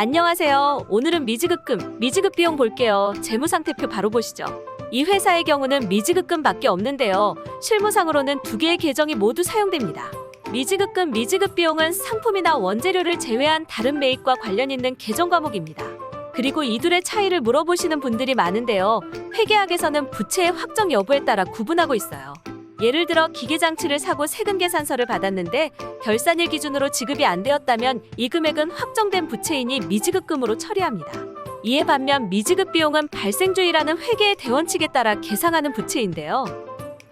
안녕하세요. 오늘은 미지급금, 미지급 비용 볼게요. 재무상태표 바로 보시죠. 이 회사의 경우는 미지급금밖에 없는데요. 실무상으로는 두 개의 계정이 모두 사용됩니다. 미지급금, 미지급 비용은 상품이나 원재료를 제외한 다른 매입과 관련 있는 계정 과목입니다. 그리고 이 둘의 차이를 물어보시는 분들이 많은데요. 회계학에서는 부채의 확정 여부에 따라 구분하고 있어요. 예를 들어 기계장치를 사고 세금 계산서를 받았는데 결산일 기준으로 지급이 안 되었다면 이 금액은 확정된 부채이니 미지급금으로 처리합니다. 이에 반면 미지급 비용은 발생주의라는 회계의 대원칙에 따라 계상하는 부채인데요.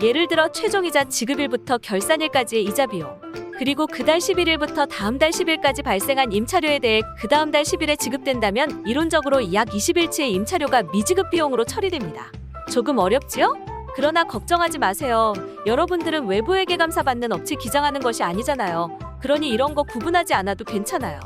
예를 들어 최종이자 지급일부터 결산일까지의 이자 비용, 그리고 그달 11일부터 다음 달 10일까지 발생한 임차료에 대해 그 다음 달 10일에 지급된다면 이론적으로 약 20일치의 임차료가 미지급 비용으로 처리됩니다. 조금 어렵지요? 그러나 걱정하지 마세요. 여러분들은 외부에게 감사받는 업체 기장하는 것이 아니잖아요. 그러니 이런 거 구분하지 않아도 괜찮아요.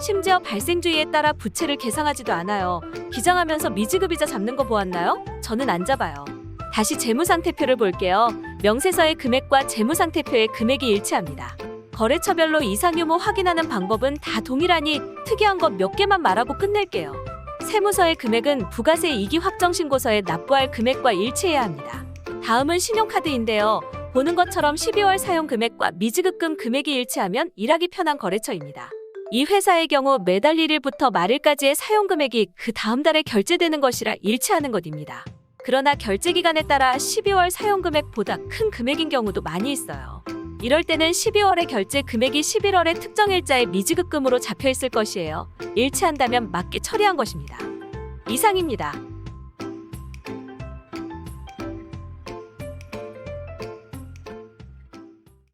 심지어 발생주의에 따라 부채를 계상하지도 않아요. 기장하면서 미지급이자 잡는 거 보았나요? 저는 안 잡아요. 다시 재무상태표를 볼게요. 명세서의 금액과 재무상태표의 금액이 일치합니다. 거래처별로 이상 유무 확인하는 방법은 다 동일하니 특이한 것 몇 개만 말하고 끝낼게요. 세무서의 금액은 부가세 이기 확정 신고서에 납부할 금액과 일치해야 합니다. 다음은 신용카드인데요. 보는 것처럼 12월 사용 금액과 미지급금 금액이 일치하면 일하기 편한 거래처입니다. 이 회사의 경우 매달 1일부터 말일까지의 사용 금액이 그 다음 달에 결제되는 것이라 일치하는 것입니다. 그러나 결제 기간에 따라 12월 사용 금액보다 큰 금액인 경우도 많이 있어요. 이럴 때는 12월의 결제 금액이 11월의 특정 일자의 미지급금으로 잡혀 있을 것이에요. 일치한다면 맞게 처리한 것입니다. 이상입니다.